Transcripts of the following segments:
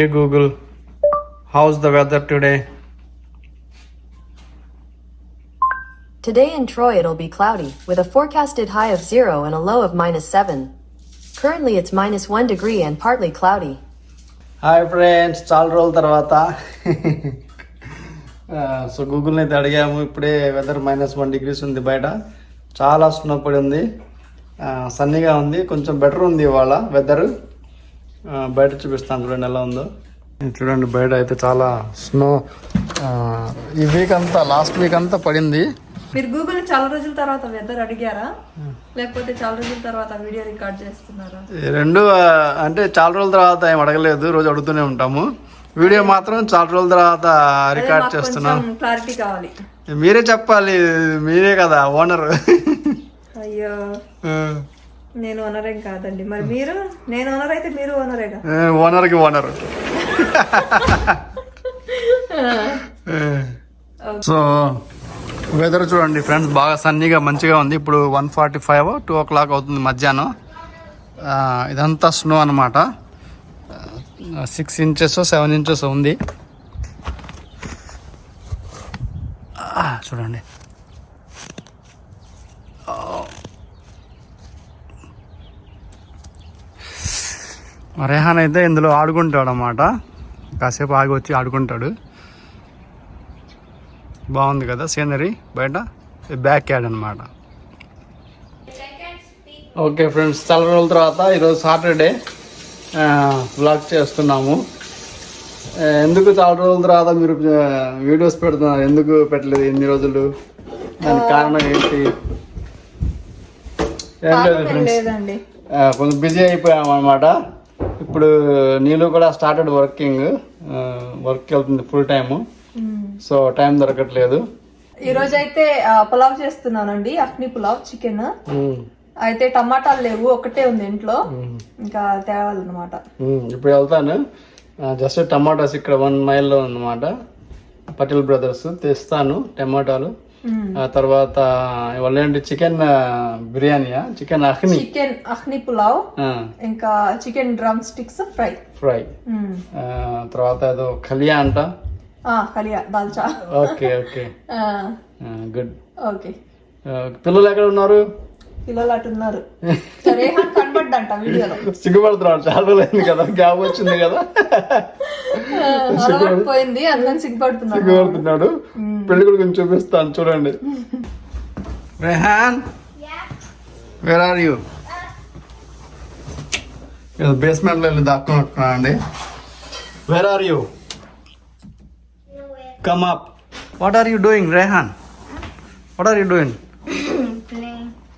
Okay, Google. How's the weather today? Today in Troy it'll be cloudy, with a forecasted high of 0 and a low of minus 7. Currently it's minus 1 degree and partly cloudy. Hi friends చాలా రోజుల తర్వాత so గూగుల్ని అయితే అడిగాము ఇప్పుడే weather minus one degrees ఉంది బయట చాలా snow పడి ఉంది సన్నీగా ఉంది కొంచెం బెటర్ ఉంది ఇవాళ వెదర్ బయట చూపిస్తాను చూడండి ఎలా ఉందో. చూడండి బయట అయితే చాలా స్నో ఈ వీక్ అంతా లాస్ట్ వీక్ అంతా పడింది. మీరు గూగుల్ చాలా రోజుల తర్వాత వెదర్ అడిగారా? లేకపోతే చాలా రోజుల తర్వాత వీడియో రికార్డ్ చేస్తున్నారా? రెండు అంటే చాలా రోజుల తర్వాత ఏం అడగలేదు రోజు అడుగుతూనే ఉంటాము. వీడియో మాత్రం చాలా రోజుల తర్వాత రికార్డ్ చేస్తున్నాం. కొంచెం క్లారిటీ కావాలి. మీరే చెప్పాలి మీరే కదా ఓనర్ అయ్యో. నేను ఓనరేం కాదండి. మరి మీరు? నేను ఓనర్ అయితే మీరు ఓనరేగా ఓనర్కి ఓనర్ సో వెదర్ చూడండి ఫ్రెండ్స్ బాగా సన్నీగా మంచిగా ఉంది. ఇప్పుడు one forty five two o'clock అవుతుంది మధ్యాహ్నం. ఇదంతా స్నో అనమాట సిక్స్ ఇంచెస్ సెవెన్ ఇంచెస్ ఉంది. చూడండి. రెహాన్ అయితే ఇందులో ఆడుకుంటాడు అన్నమాట కాసేపు ఆగి వచ్చి ఆడుకుంటాడు. బాగుంది కదా సీనరీ బయట? బ్యాక్ యార్డ్ అనమాట ఓకే ఫ్రెండ్స్ చాలా రోజుల తర్వాత ఈరోజు సాటర్డే. వ్లాగ్ చేస్తున్నాము. ఎందుకు చాలా రోజుల తర్వాత మీరు వీడియోస్ పెడుతున్నారు? ఎందుకు పెట్టలేదు ఎన్ని రోజులు? దానికి కారణం ఏంటి? ఏం లేదు ఫ్రెండ్స్. కొంచెం బిజీ అయిపోయాం అనమాట ఇప్పుడు నీళ్ళు కూడా స్టార్టెడ్ వర్కింగ్ వర్క్ వెళ్తుంది ఫుల్ టైము సో టైం దొరకట్లేదు. ఈ రోజు అయితే పులావ్ చేస్తున్నానండి అక్ని పులావ్ చికెన్. అయితే టమాటాలు లేవు ఒకటే ఉంది ఇంట్లో. ఇంకా తేవాలన్నమాట. ఇప్పుడు వెళ్తాను. జస్ట్ టమాటాస్ ఇక్కడ వన్ మైల్లో ఉందన్నమాట. పటేల్ బ్రదర్స్ తెస్తాను టమాటాలు. ఆ తర్వాత ఇవాళ ఏంటి చికెన్ బిర్యానీయా? చికెన్ అఖ్ని చికెన్ అక్ని పులావ్ ఇంకా chicken drumsticks fry. Fry. తర్వాత ఏదో ఖలియా అంట? Kaliya dalcha. Okay okay. Good. Okay. పిల్లలు ఎక్కడ ఉన్నారు? పిల్లలు అటు ఉన్నారు రేహాన్ కనబడ్డంట వీడియోలో. సిగ్గుపడుతున్నాడు. చాలా రోజులు అయింది కదా గ్యాప్ వచ్చింది కదా. పోయింది అందుకని సిగ్గుపడుతున్నాడు. సిగ్గుపడుతున్నాడు. పెళ్ళి కొడుకుని చూపిస్తాను చూడండి. రెహాన్ వేర్ ఆర్ యూ బేస్మెంట్లో వెళ్ళి దాక్కున్నా అండి? Where are you come up what are you doing Rehan what are you doing.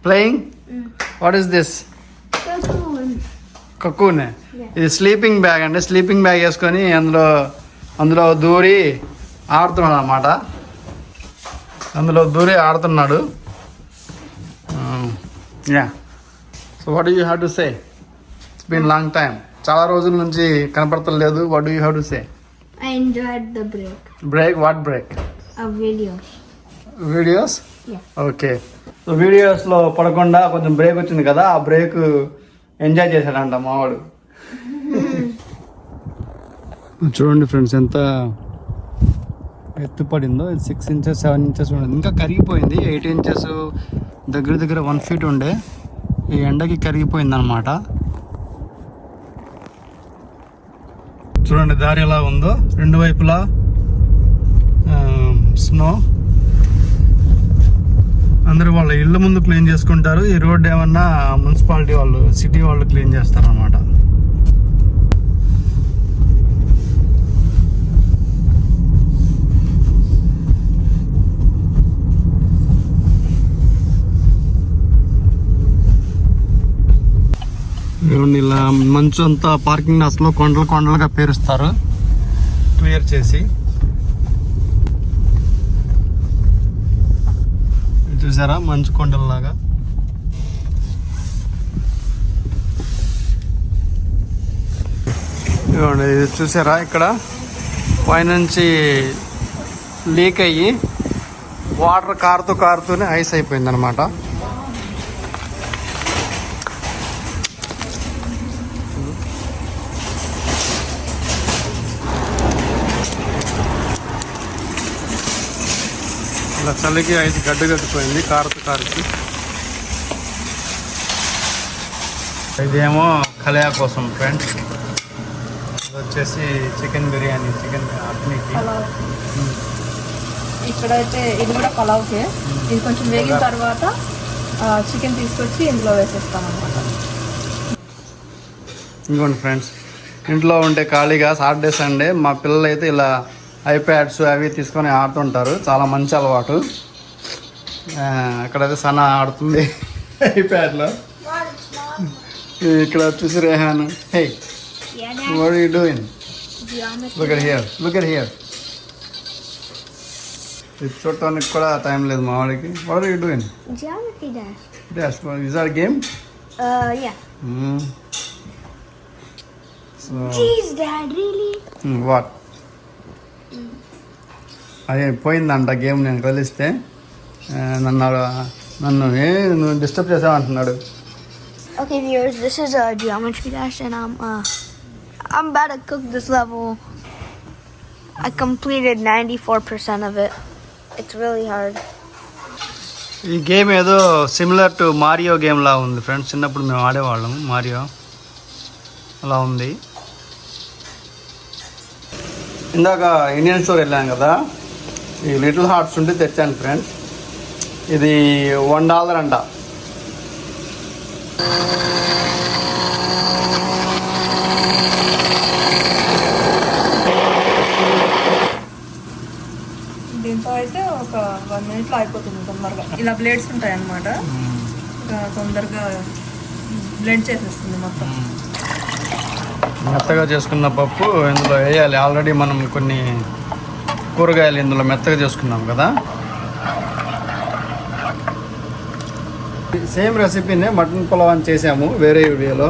Playing what is this Cocoon. కక్కునే ఇది స్లీపింగ్ బ్యాగ్ అండి. స్లీపింగ్ బ్యాగ్ వేసుకొని అందులో అందులో దూరి ఆడుతున్నాడు అన్నమాట అందులో దూరి ఆడుతున్నాడు. Yeah so what you have to say it's been long time చాలా రోజుల నుంచి కనపడతలేదు what you have to say I enjoyed the break. Break what break videos. Videos. Okay so వీడియోస్లో పడకుండా కొంచెం బ్రేక్ వచ్చింది కదా ఆ బ్రేక్ ఎంజాయ్ చేశాడంట మావాడు చూడండి ఫ్రెండ్స్ ఎంత ఎత్తు పడిందో సిక్స్ ఇంచెస్ సెవెన్ ఇంచెస్ ఉండేది. ఇంకా కరిగిపోయింది. ఎయిట్ ఇంచెస్ దగ్గర దగ్గర వన్ ఫీట్ ఉండే. ఈ ఎండకి కరిగిపోయింది అనమాట చూడండి దారి ఎలా ఉందో. రెండు వైపులా స్నో అందరూ వాళ్ళ ఇళ్ళ ముందు క్లీన్ చేసుకుంటారు. ఈ రోడ్ ఏమన్నా మున్సిపాలిటీ వాళ్ళు సిటీ వాళ్ళు క్లీన్ చేస్తారనమాట ఇలా మంచు అంతా పార్కింగ్ అసలు కొండలు కొండలుగా పేరుస్తారు. క్లియర్ చేసి. చూసారా? మంచు కొండల్లాగా ఇది చూసారా ఇక్కడ? పైనుంచి లీక్ అయ్యి వాటర్ కారుతూ కారుతూనే ఐస్ అయిపోయింది ఇలా చలికి ఐదు గడ్డ కట్టిపోయింది కారుతూ కారుతూ ఇదేమో కలయా కోసం ఫ్రెండ్స్. ఇది వచ్చేసి చికెన్ బిర్యానీ చికెన్ పలావ్. ఇక్కడైతే ఇది కూడా పలావ్కే. ఇది కొంచెం వేగిన తర్వాత చికెన్ తీసుకొచ్చి ఇందులో వేసేస్తాం అనమాట ఇంకోండి ఫ్రెండ్స్. ఇంట్లో ఉంటే ఖాళీగా సాటర్డే సండే మా పిల్లలు అయితే ఇలా ఐప్యాడ్స్ అవి తీసుకొని ఆడుతుంటారు. చాలా మంచి అలవాటు. అక్కడైతే సనా ఆడుతుంది ఐప్యాడ్లో ఇక్కడ వచ్చేసి Rehan. Hey what you doing. Look at here look at here ఇది చూడటానికి కూడా టైం లేదు మా వాడికి. What you doing Geometry dash. Dash is are game. So? What అది పోయిందంట గేమ్ నేను కలిస్తే నన్ను నన్ను ఏ నువ్వు డిస్టర్బ్ చేసావంటున్నాడు Okay, viewers, this is a geometry dash, and I'm uh, I'm about to cook this level. I completed 94% of it. It's really hard. ఈ గేమ్ ఏదో సిమిలర్ టు మారియో గేమ్ లా ఉంది ఫ్రెండ్స్ చిన్నప్పుడు మేము ఆడేవాళ్ళం మారియో అలా ఉంది ఇందాక ఇండియన్ స్టోర్ వెళ్ళాం కదా ఈ లిటిల్ హార్ట్స్ ఉంటే తెచ్చాను ఫ్రెండ్స్. ఇది వన్ డాలర్ అంట. దీంతో అయితే ఒక వన్ మినిట్లో అయిపోతుంది తొందరగా. ఇలా బ్లేడ్స్ ఉంటాయి అన్నమాట తొందరగా బ్లెండ్ చేసేస్తుంది మొత్తం. మెత్తగా చేసుకున్న పప్పు ఇందులో వేయాలి. ఆల్రెడీ మనం కొన్ని కూరగాయలు ఇందులో మెత్తగా చేసుకున్నాం కదా. సేమ్ రెసిపీనే మటన్ పులావ్ అని చేసాము వేరే వీడియోలో.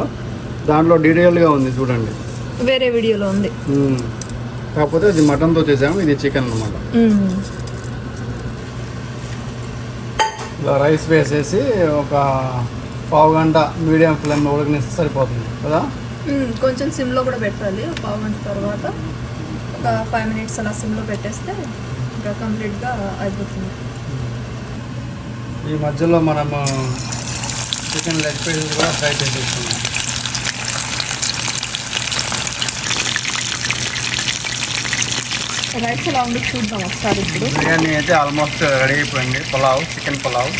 దాంట్లో డీటెయిల్గా ఉంది చూడండి. వేరే వీడియోలో ఉంది. కాకపోతే ఇది మటన్తో చేసాము ఇది చికెన్ అన్నమాట. ఇలా రైస్ వేసేసి ఒక పావు గంట మీడియం ఫ్లేమ్ ఉడకనిస్తే సరిపోతుంది కదా. కొంచెం సిమ్లో కూడా పెట్టాలి పావు గంట తర్వాత. ఒక ఫైవ్ మినిట్స్ అలా సిమ్లో పెట్టేస్తే ఇంకా కంప్లీట్గా అయిపోతుంది. ఈ మధ్యలో మనము చికెన్ లెగ్ పీసెస్ కూడా ఫ్రై చేసేస్తున్నాం రైస్ ఎలా ఉంది చూద్దాం ఒకసారి ఇప్పుడు. బిర్యానీ అయితే ఆల్మోస్ట్ రెడీ అయిపోయింది. పులావ్ చికెన్ పులావ్.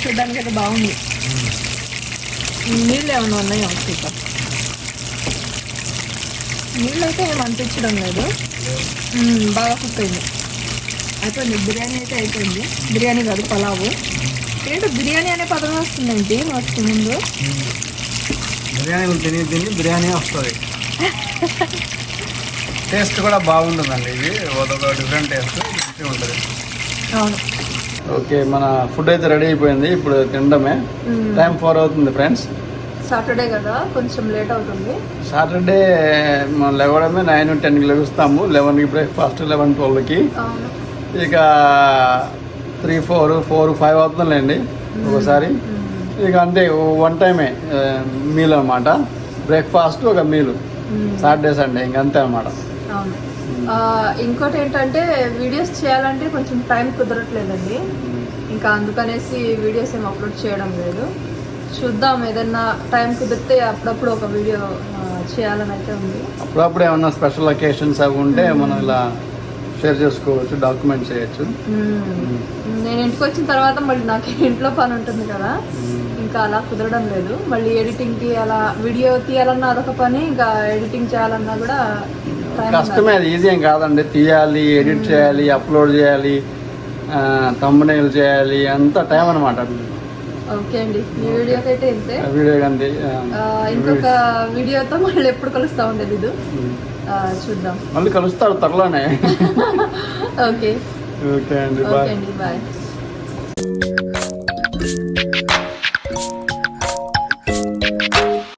చూడడానికి అయితే బాగుంది. నీళ్ళు ఏమైనా ఉన్నాయో? చూద్దాం నీళ్ళు అయితే ఏం అనిపించడం లేదు. బాగా కుక్ అయింది. అయిపోయింది. బిర్యానీ అయితే అయిపోయింది. బిర్యానీ కాదు పలావు. ఏంటో బిర్యానీ అనే పదం వస్తుందండి మాకు ముందు. బిర్యానీలు తిని తిని బిర్యానీ వస్తుంది. టేస్ట్ కూడా బాగుంటుందండి ఇది. ఒక డిఫరెంట్ టేస్ట్ ఉంటుంది. అవును. ఓకే మన ఫుడ్ అయితే రెడీ అయిపోయింది. ఇప్పుడు తినడమే. టైం ఫోర్ అవుతుంది ఫ్రెండ్స్. సాటర్డే కదా కొంచెం లేట్ అవుతుంది. సాటర్డే మనం లేవడమే నైన్ టెన్కి లెగుస్తాము లెవెన్కి బ్రేక్ఫాస్ట్ లెవెన్ ట్వెల్వ్కి. ఇక త్రీ ఫోర్ ఫోర్ ఫైవ్ అవుతుందండి ఒకసారి. ఇక అంతే వన్ టైమే మీల్ అనమాట బ్రేక్ఫాస్ట్ ఒక మీల్. సాటర్డే సండే ఇంక అంతే అనమాట ఇంకోటి ఏంటంటే వీడియోస్ చేయాలంటే కొంచెం టైం కుదరట్లేదండి. ఇంకా అందుకనేసి వీడియోస్ ఏం అప్లోడ్ చేయడం లేదు. చూద్దాం ఏదన్నా టైం కుదిరితే అప్పుడప్పుడు ఒక వీడియో చేయాలని అయితే ఉంది. అప్పుడప్పుడు ఏమన్నా స్పెషల్ అకేషన్స్ అవి ఉంటే మనం ఇలా షేర్ చేసుకోవచ్చు డాక్యుమెంట్ చేయొచ్చు. మ్మ్. నేను ఇంటికి వచ్చిన తర్వాత మళ్ళీ నాకు ఇంట్లో పని ఉంటుంది కదా. ఇంకా అలా కుదరడం లేదు. మళ్ళీ ఎడిటింగ్కి అలా వీడియో తీయాలన్నా అదొక పని ఇంకా ఎడిటింగ్ చేయాలన్నా కూడా కష్టమే అది ఈజీ ఏం కాదండి. తీయాలి ఎడిట్ చేయాలి అప్లోడ్ చేయాలి తమ్ముడేలు చేయాలి అంత టైం అనమాట ఓకే అండి. ఈ వీడియోకి అయితే ఇంతే. వీడియో ఆ, ఇంకొక వీడియోతో మళ్ళీ ఎప్పుడు కలుస్తామో తెలీదు చూద్దాం. మళ్ళీ కలుస్తారు త్వరలోనే. ఓకే. ఓకే అండి బాయ్. బాయ్.